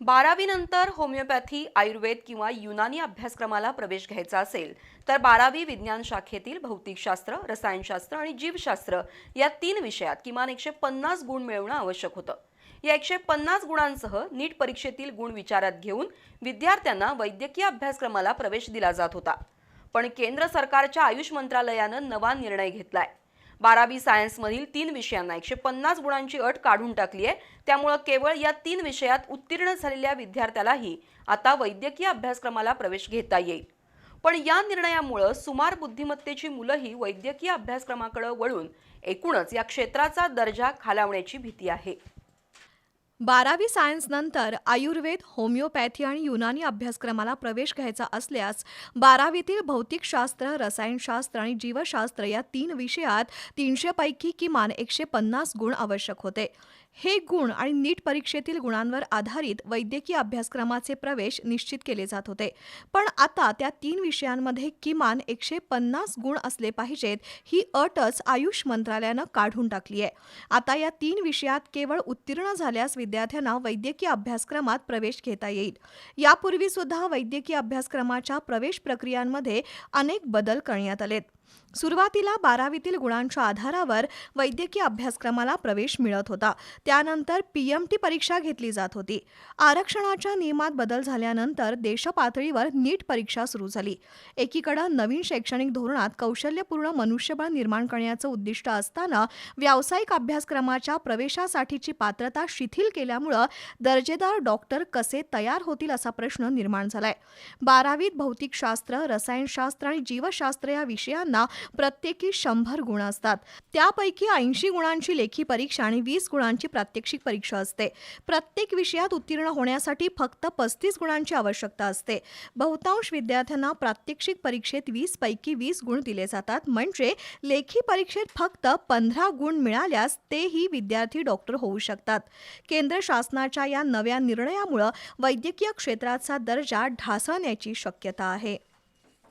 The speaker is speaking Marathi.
बारावीनंतर होमिओपॅथी आयुर्वेद किंवा युनानी अभ्यासक्रमाला प्रवेश घ्यायचा असेल तर बारावी विज्ञान शाखेतील भौतिकशास्त्र रसायनशास्त्र आणि जीवशास्त्र या तीन विषयात किमान एकशे पन्नास गुण मिळवणं आवश्यक होतं. या एकशे पन्नास गुणांसह नीट परीक्षेतील गुण विचारात घेऊन विद्यार्थ्यांना वैद्यकीय अभ्यासक्रमाला प्रवेश दिला जात होता. पण केंद्र सरकारच्या आयुष मंत्रालयानं नवा निर्णय घेतलाय. बारावी सायन्समधील तीन विषयांना एकशे पन्नास गुणांची अट काढून टाकली आहे. त्यामुळं केवळ या तीन विषयात उत्तीर्ण झालेल्या विद्यार्थ्यालाही आता वैद्यकीय अभ्यासक्रमाला प्रवेश घेता येईल. पण या निर्णयामुळं सुमार बुद्धिमत्तेची मुलंही वैद्यकीय अभ्यासक्रमाकडे वळून एकूणच या क्षेत्राचा दर्जा खालावण्याची भीती आहे. बारावी सायन्सनंतर आयुर्वेद होमिओपॅथी आणि युनानी अभ्यासक्रमाला प्रवेश घ्यायचा असल्यास बारावीतील भौतिकशास्त्र रसायनशास्त्र आणि जीवशास्त्र या तीन विषयात तीनशेपैकी किमान एकशे पन्नास गुण आवश्यक होते. हे गुण आणि नीट परीक्षेतील गुणांवर आधारित वैद्यकीय अभ्यासक्रमाचे प्रवेश निश्चित केले जात होते. पण आता त्या तीन विषयांमध्ये किमान एकशे पन्नास गुण असले पाहिजेत ही अटच आयुष मंत्रालयानं काढून टाकली आहे आता या तीन विषयात केवळ उत्तीर्ण झाल्यास विद्यार्थ्यांना वैद्यकीय अभ्यासक्रमात प्रवेश घेता येईल. यापूर्वी सुद्धा वैद्यकीय अभ्यासक्रमाच्या प्रवेश प्रक्रियांमध्ये अनेक बदल करण्यात आलेत. सुरुवातीला बारावीतील गुणांच्या आधारावर वैद्यकीय अभ्यासक्रमाला प्रवेश मिळत होता. त्यानंतर पीएमटी परीक्षा घेतली जात होती. आरक्षणाच्या नियमात बदल झाल्यानंतर देशपातळीवर नीट परीक्षा सुरू झाली. एकीकडे नवीन शैक्षणिक धोरणात कौशल्यपूर्ण मनुष्यबळ निर्माण करण्याचं उद्दिष्ट असताना व्यावसायिक अभ्यासक्रमाच्या प्रवेशासाठीची पात्रता शिथिल केल्यामुळं दर्जेदार डॉक्टर कसे तयार होतील असा प्रश्न निर्माण झालाय. बारावीत भौतिकशास्त्र रसायनशास्त्र आणि जीवशास्त्र या विषयांना प्रत्येकी शंभर गुण असतात. त्यापैकी ऐंशी गुणांची लेखी परीक्षा आणि वीस गुणांची प्रात्यक्षिक परीक्षा असते. प्रत्येक विषयात उत्तीर्ण होण्यासाठी फक्त पस्तीस गुणांची आवश्यकता असते. बहुतांश विद्यार्थ्यांना प्रात्यक्षिक परीक्षेत वीस पैकी वीस गुण दिले जातात. म्हणजे लेखी परीक्षेत फक्त पंधरा गुण मिळाल्यास तेही विद्यार्थी डॉक्टर होऊ शकतात. केंद्र शासनाच्या या नव्या निर्णयामुळं वैद्यकीय क्षेत्राचा दर्जा ढासळण्याची शक्यता आहे.